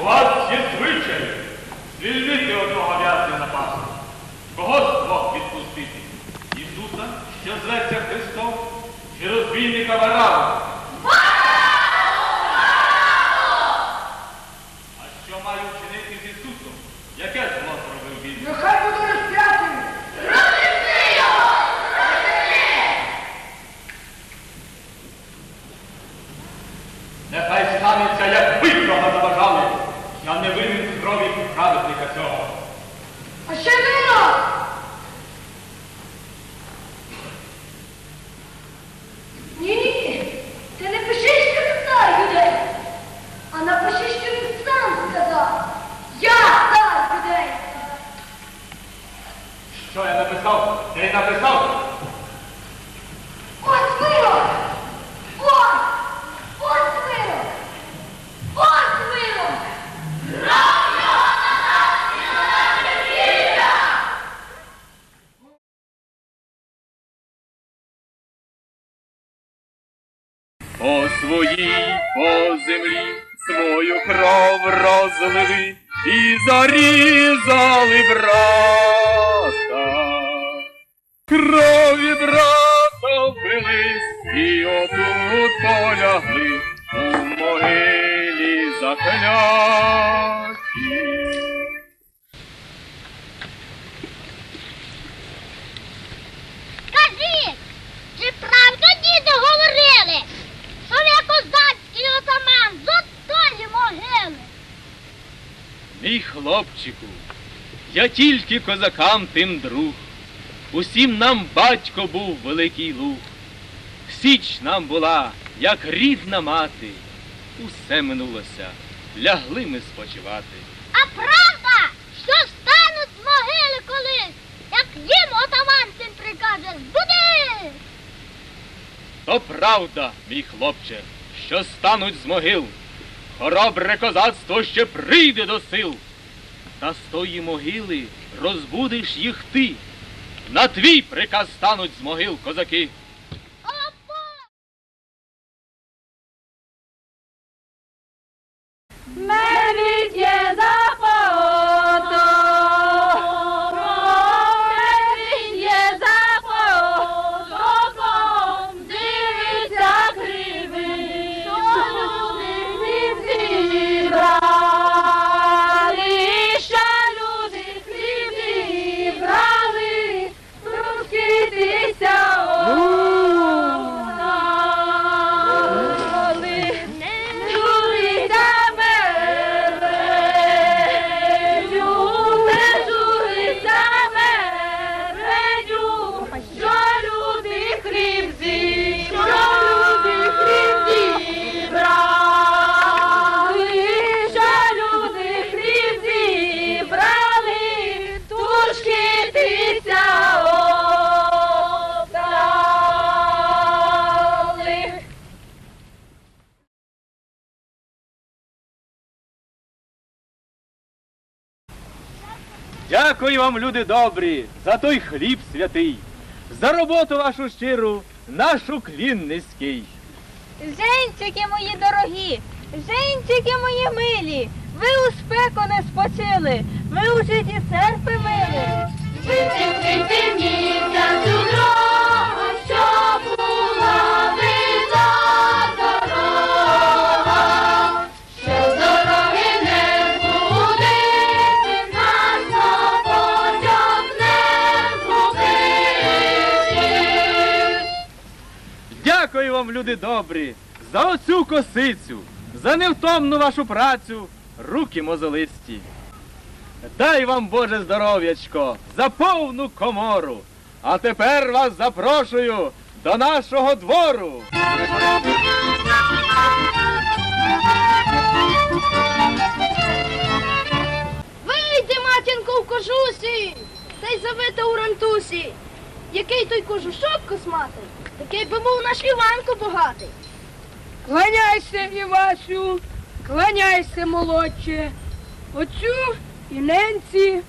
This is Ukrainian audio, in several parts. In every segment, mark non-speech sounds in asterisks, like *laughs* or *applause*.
У вас є звичай звільнити одного в'язня на пасу. Кого з двох відпустити? Ісуса, що зветься Христом, чи розбійника Варава? А що маю вчинити з Ісусом? Яке зло зробив він? Нехай буде розп'ятий. Нехай станеться, як ви цього забажали. Я не винен в крові праведника цього. А ще вино! Ні, ні, ти не пиши, що він цар людей, а напиши, що він сам сказав. Я цар людей. Що я написав? Ти написав? Ось вирок! Ось! Ось вирок! Ось вирок! По своїй по землі свою кров розлили і зарізали брата. Крові брата вбились і отут полягли у могилі закляті. Скажіть, чи правда діди говорили, що я козацький отаман з отої могили? Мій хлопчику, я тільки козакам тим друг. Усім нам батько був великий луг. Січ нам була, як рідна мати. Усе минулося, лягли ми спочивати. А правда, що встануть з могили колись, як їм отаман цим прикаже збуди! То правда, мій хлопче, що стануть з могил. Хоробре козацтво ще прийде до сил. Та з тої могили розбудиш їх ти. На твій приказ стануть з могил козаки. Дякую вам, люди добрі, за той хліб святий, за роботу вашу щиру, нашу клін низький. Женчики мої дорогі, женчики мої милі, ви у спеку не спочили, ви у житті серпи мили. Люди добрі, за оцю косицю, за невтомну вашу працю, руки мозолисті. Дай вам Боже здоров'ячко, за повну комору. А тепер вас запрошую до нашого двору. Вийди, матінко, в кожусі, та й завити у рантусі. Який той кожушок косматий, такий би був наш Іванко багатий. Кланяйся, Івасю, кланяйся, молодче, отцю і ненці,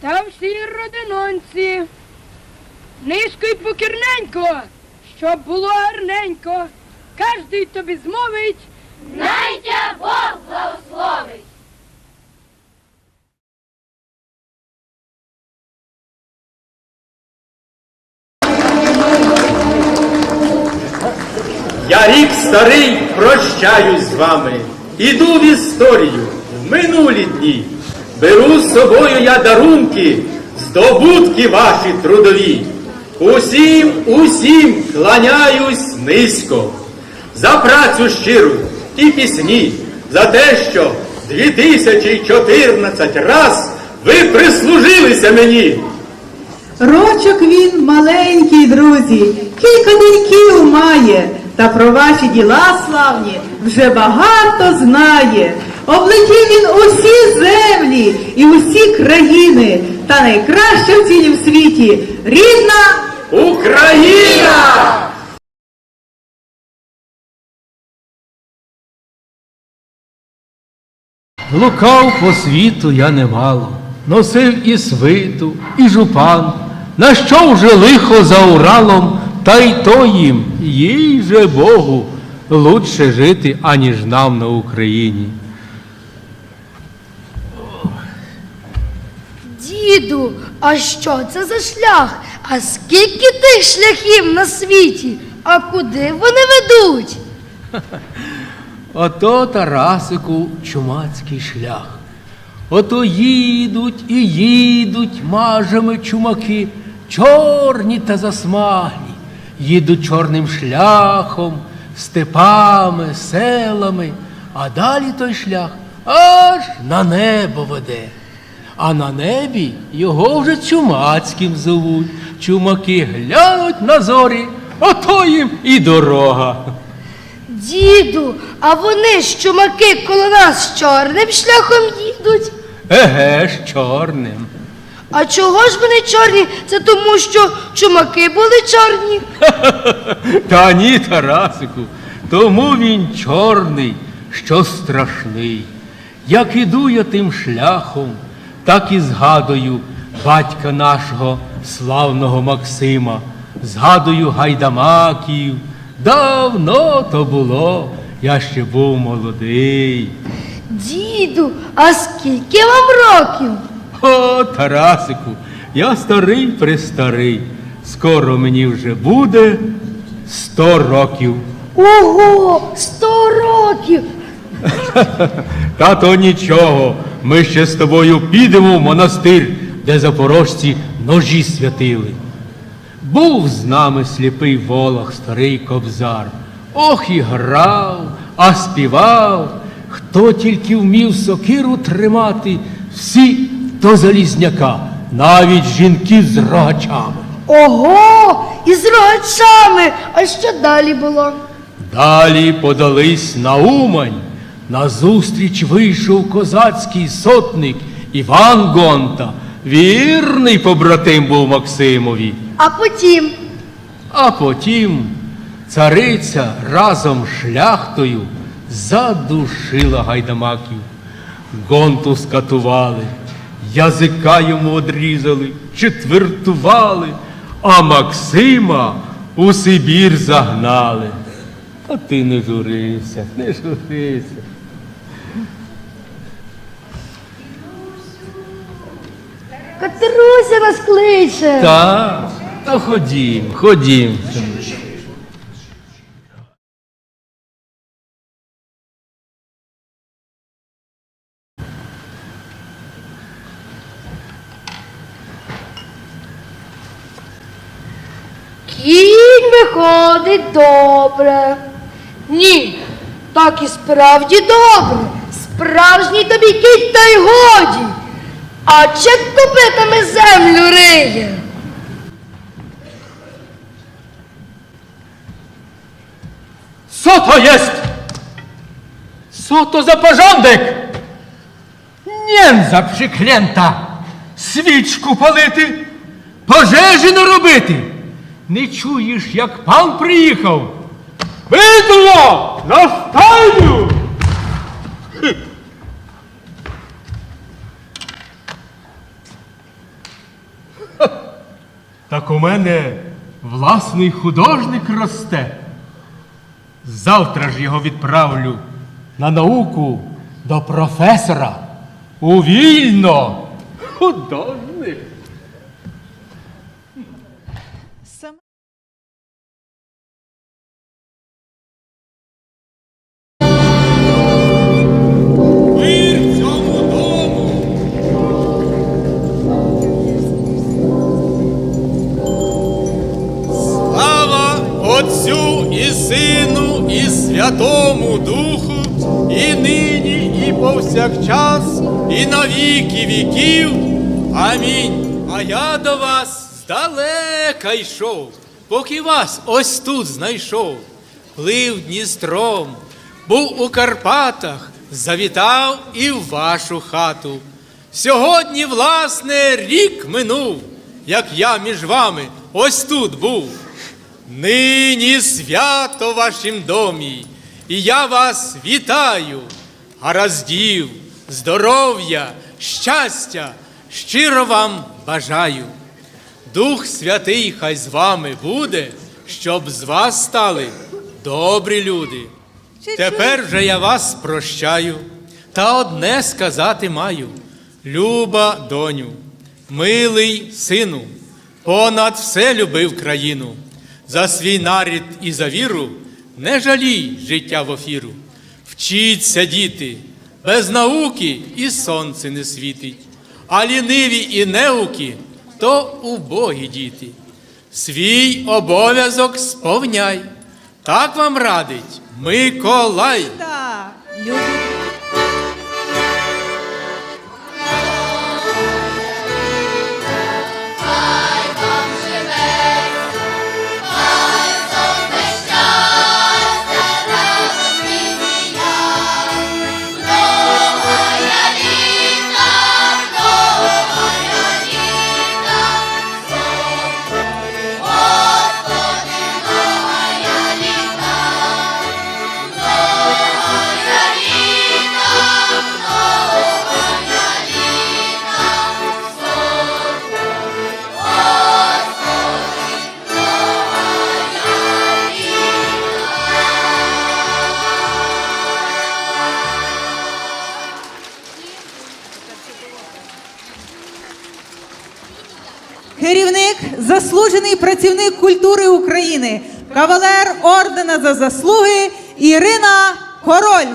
та всі родинонці. Низько й покірненько, щоб було гарненько, кожний тобі змовить Найтя Бог благословить. Я рік старий прощаюсь з вами. Іду в історію, в минулі дні. Беру з собою я дарунки, здобутки ваші трудові. Усім, усім кланяюсь низько. За працю щиру і пісні, за те, що 2014 раз ви прислужилися мені. Рочок він маленький, друзі, кілька деньків має, та про ваші діла славні вже багато знає. Облетів він усі землі і усі країни, та найкраща в цілім світі рідна Україна! Блукав по світу я немало, носив і свиту, і жупан. На що вже лихо за Уралом, та й то їм, їй же Богу, лучше жити, аніж нам на Україні. Діду, а що це за шлях? А скільки тих шляхів на світі? А куди вони ведуть? *laughs* Ото Тарасику чумацький шлях. Ото їдуть і їдуть мажами чумаки, чорні та засмаглі, їдуть чорним шляхом, степами, селами, а далі той шлях аж на небо веде. А на небі його вже чумацьким зовуть. Чумаки глянуть на зорі, ото їм і дорога. Діду, а вони ж чумаки коло нас чорним шляхом їдуть. Еге ж чорним. А чого ж вони чорні? Це тому, що чумаки були чорні. *laughs* Та ні, Тарасику, тому він чорний, що страшний. Як іду я тим шляхом, так і згадую батька нашого славного Максима, згадую гайдамаків. Давно то було, я ще був молодий. Діду, а скільки вам років? О, Тарасику, я старий престарий. Скоро мені вже буде сто років. Ого, сто років. Та то нічого. Ми ще з тобою підемо в монастир, де запорожці ножі святили. Був з нами сліпий волох, старий кобзар. Ох і грав, а співав. Хто тільки вмів сокиру тримати, всі до залізняка, навіть жінки з рогачами. Ого, і з рогачами. А що далі було? Далі подались на Умань. Назустріч вийшов козацький сотник Іван Гонта. Вірний побратим був Максимові. А потім. А потім цариця разом з шляхтою задушила гайдамаків. Гонту скатували, язика йому одрізали, четвертували, а Максима у Сибір загнали. А ти не журися, не журися. Катеруся нас кличе. Так, то ходім, ходім. Добре. Ні, так і справді добре. Справжній тобі кінь та й годі. А чи копитами землю риє? Co to jest? Co to za porządek? Нєнза приклента! Свічку палити, пожежі не робити. Не чуєш, як пан приїхав? Бидло! На стайню! Так у мене власний художник росте. Завтра ж його відправлю на науку до професора. Увільно! Художник! І Сину, і Святому Духу, і нині, і повсякчас, і на віки віків. Амінь. А я до вас здалека йшов, поки вас ось тут знайшов. Плив Дністром, був у Карпатах, завітав і в вашу хату. Сьогодні, власне, рік минув, як я між вами ось тут був. Нині свято в вашім домі, і я вас вітаю. Гараздів, здоров'я, щастя, щиро вам бажаю. Дух Святий хай з вами буде, щоб з вас стали добрі люди. Тепер же я вас прощаю, та одне сказати маю. Люба доню, милий сину, понад все любив країну. За свій нарід і за віру не жалій життя в офіру. Вчіться, діти, без науки і сонце не світить, а ліниві і неуки то убогі діти. Свій обов'язок сповняй, так вам радить Миколай. Заслужений працівник культури України, кавалер ордена за заслуги Ірина Король.